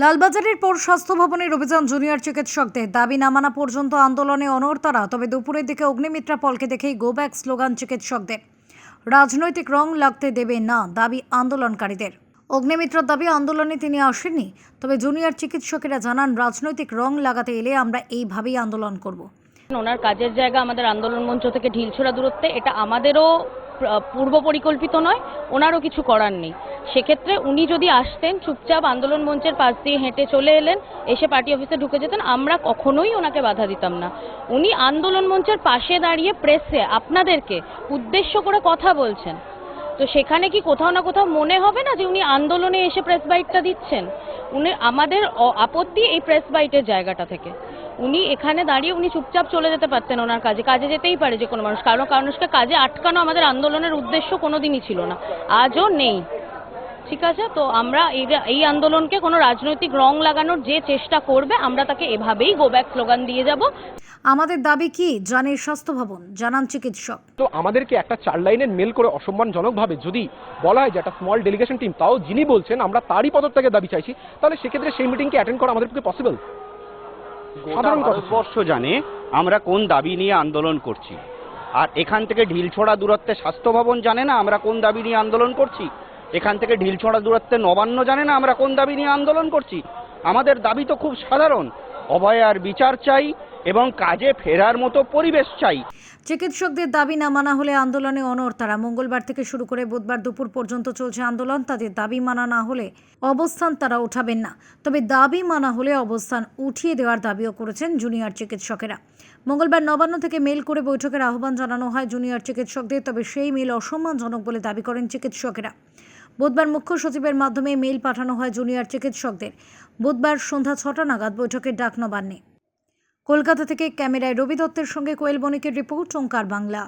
লালবাজারের পর স্বাস্থ্য ভবনের অভিযান জুনিয়র চিকিৎসকদের দাবি না মানা পর্যন্ত আন্দোলনে অনড় তারা, তবে দুপুরের দিকে অগ্নিমিত্রা পলকে দেখেই গো ব্যাক স্লোগান চিকিৎসকদের। রাজনৈতিক রং লাগতে দেবে না দাবি আন্দোলনকারীদের। অগ্নিমিত্রার দাবি, আন্দোলনে তিনি আসেননি, তবে জুনিয়র চিকিৎসকেরা জানান, রাজনৈতিক রং লাগাতে এলে আমরা এইভাবেই আন্দোলন করব। ওনার কাজের জায়গা আমাদের আন্দোলন মঞ্চ থেকে ঢিলছোড়া দূরত্বে, এটা আমাদেরও পূর্ব পরিকল্পিত নয়, ওনারও কিছু করার নেই। সেক্ষেত্রে উনি যদি আসতেন, চুপচাপ আন্দোলন মঞ্চের পাশ দিয়ে হেঁটে চলে এলেন, এসে পার্টি অফিসে ঢুকে যেতেন, আমরা কখনোই ওনাকে বাধা দিতাম না। উনি আন্দোলন মঞ্চের পাশে দাঁড়িয়ে প্রেসে আপনাদেরকে উদ্দেশ্য করে কথা বলছেন। তো সেখানে কি কোথাও না কোথাও মনে হবে না যে উনি আন্দোলনে এসে প্রেস বাইটটা দিচ্ছেন? উনি আমাদের আপত্তি এই প্রেস বাইটের জায়গাটা থেকে। উনি এখানে দাঁড়িয়ে উনি চুপচাপ চলে যেতে পারতেন ওনার কাজে। কাজে যেতেই পারে যে কোনো মানুষ। কারণ মানুষকে কাজে আটকানো আমাদের আন্দোলনের উদ্দেশ্য কোনোদিনই ছিল না। আজও নেই। ঠিক আছে? তো আমরা এই এই আন্দোলনকে কোনো রাজনৈতিক রং লাগানোর যে চেষ্টা করবে আমরা তাকে এভাবেই গো ব্যাক স্লোগান দিয়ে যাব। আমাদের দাবি কি? জানে স্বাস্থ্য ভবন জানান চিকিৎসক। তো আমাদেরকে একটা চার লাইনের মেল করে অসম্মানজনকভাবে যদি বলা হয় যে একটা স্মল ডেলিগেশন টিম তাও যিনি বলছেন আমরা তারই পদত্যাগের দাবি চাইছি তাহলে সেক্ষেত্রে সেই মিটিংকে অ্যাটেন্ড করা আমাদের পক্ষে পসিবল সাধারণ। ভারতবর্ষ জানে আমরা কোন দাবি নিয়ে আন্দোলন করছি। আর এখান থেকে ঢিল ঢিলছোড়া দূরত্বে স্বাস্থ্য ভবন জানে না আমরা কোন দাবি নিয়ে আন্দোলন করছি? এখান থেকে ঢিলছোড়া দূরত্বে নবান্ন জানে না আমরা কোন দাবি নিয়ে আন্দোলন করছি? আমাদের দাবি তো খুব সাধারণ। অভয়ার বিচার চাই এবং কাজে ফেরার মতো পরিবেশ চাই। চিকিৎসকদের দাবি না মানা হলে আন্দোলনে অনর তারা মঙ্গলবার থেকে শুরু করে বুধবার দুপুর পর্যন্ত চলছে আন্দোলন। তাদের দাবি মানা না হলে অবস্থান তারা উঠাবেন না। তবে দাবি মানা হলে অবস্থান উঠিয়ে দেওয়ার দাবিও করেছেন জুনিয়র চিকিৎসকেরা। মঙ্গলবার নবান্ন থেকে মেল করে বৈঠকের আহ্বান জানানো হয় জুনিয়র চিকিৎসকদের। তবে সেই মেল অসম্মানজনক বলে দাবি করেন চিকিৎসকেরা। বুধবার মুখ্য সচিবের মাধ্যমে মেইল পাঠানো হয় জুনিয়র চিকিৎসকদের। বুধবার সন্ধ্যা ছটা নাগাদ বৈঠকের ডাক নবান্নে কলকাতা থেকে ক্যামেরায় রবি দত্তের সঙ্গে কোয়েল বণিকের রিপোর্ট, ওঙ্কার বাংলা।